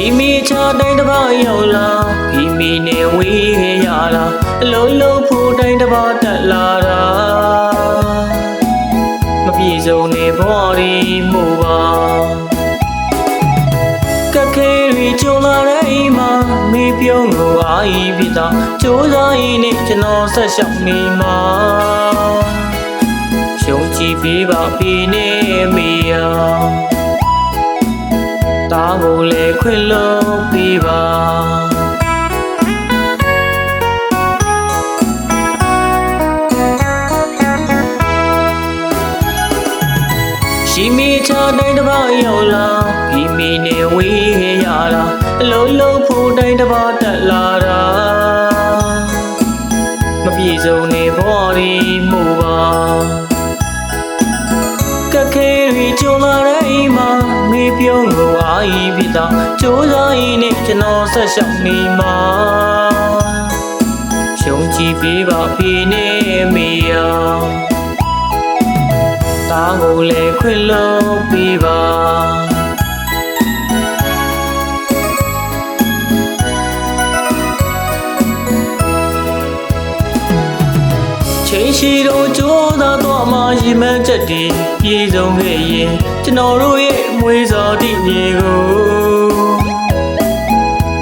တိုင်းတစ်ပါးရောက်လာဒီမီနဲ့ဝေးရလာအလုံးလုံးဖို့တိုင်းတစ်ပါးတက်လာတာမပြေစုံနေဘော်ရီမှုပါကခဲရီကြုံလာတဲ့အိမ်မှာမေးပြုံးကိုအာရီပြတာစူးစားရင်းနဲ့ကျွန်တော်ဆက်ရှောက်နေမှာရှုံးကြည့်ပေးပါပြီနဲ့မေယာ တာကိုလည်းခွင့်လို့ပေးပါရှိမီချတိုင်းတစ်ပါးရောက်လာဒီမီနဲ့ဝေးရလာအလုံးလုံးဖို့တိုင်းတစ်ပါးတက်လာတာမပြေစုံနေဘော်ရီမှုပါက ခဲရီကြုံလာတဲ့အိမ်မှာမေးပြုံးကိုအာရီပြတာစူးစားရင်းနဲ့ကျွန်တော်ဆက်ရှောက်နေမှာရှုံးကြည့်ပေးပါပြီနဲ့မေယာတာကိုလည်းခွင့်လို့ပေးပါ ရှိတော့ကြိုးသားတော့မှရီမှန်းချက်တည်ပြည်စုံခဲ့ရင်ကျွန်တော်တို့ရဲ့မွေးစော်တိမြေကို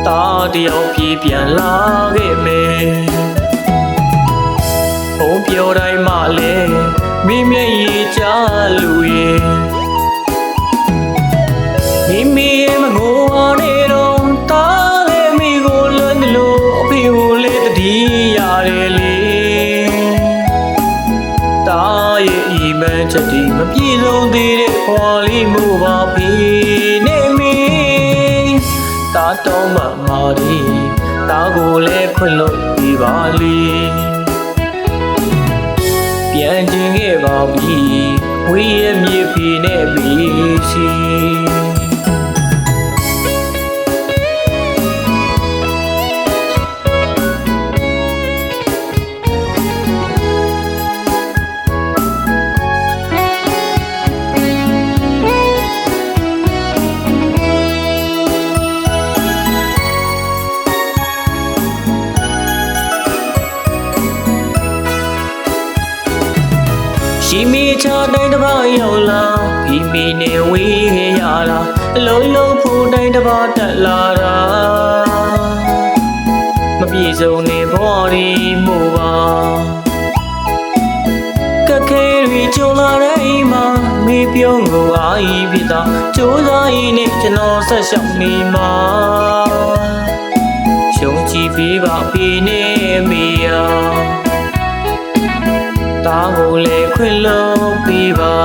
တာတယောက်ပြေးပြန်လာခဲ့မယ်ဘုံပြောတိုင်းမှလည်းမိမျက်ရည်ချလူရဲ့ ချက်ဒီမပြေဆုံးသေးတဲ့ခွာလေးမှုပါပြီနေမိတာတော်မမာဒီတာကိုလည်းခွင့်လို့ပြပါလေပြန်ကျင်ခဲ့ပါပြီဝေးရမြေဖီနဲ့ဘီစီ ရှိမီချတိုင်းတစ်ပါးရောက်လာဖီမီနဲ့ဝေးရလာအလုံးလုံးဖို့တိုင်းတစ်ပါးတက်လာတာမပြေစုံနေဘော်ရီမှုပါကခဲရီကြုံလာတဲ့အိမ်မှာမေးပြုံးကိုအာရီပြတာစူးစားရင်းနဲ့ကျွန်တော်ဆက်ရှောက်နေမှာရှုံးကြည့်ပေးပါပြီနဲ့မေယာ တာကိုလည်းခွင့်လို့ပေးပါ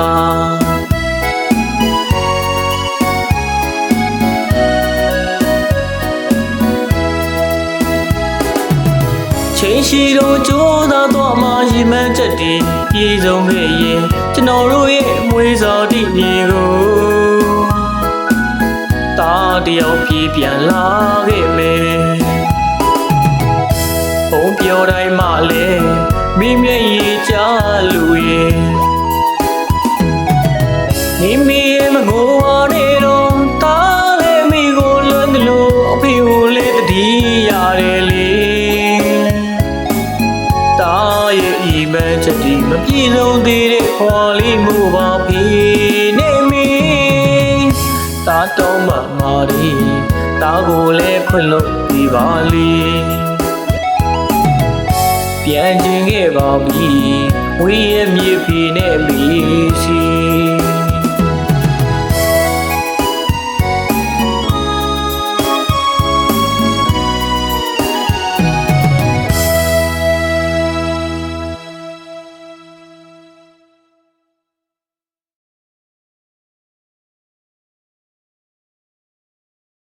ချိန်ရှိတော့ကြိုးသားတော့မှရီမှန်းချက်တည်ပြည်စုံခဲ့ရင်ကျွန်တော်တို့ရဲ့မွေးစော်တိမြေကိုတာတယောက်ပြေးပြန်လာခဲ့မယ်ဘုံပြောတိုင်းမှလည်းမိမျက်ရည်ချ လူရဲ့မိမိရဲ့မငိုအောင်နေတော့တားလည်းမိကိုလွန်းတယ်လို့အဖေကိုလည်းတတိရတယ်လေတားရဲ့ဤမန်းချက်ဒီမပြေဆုံးသေးတဲ့ခွာလေးမှုပါဖေနေမိတာတော်မမာရီတာကိုလည်းခွင့်လို့ဒီပါလီပြန်ကျင်ခဲ့ပါပြီ ဝေးရမြေဖီနဲ့မီစီ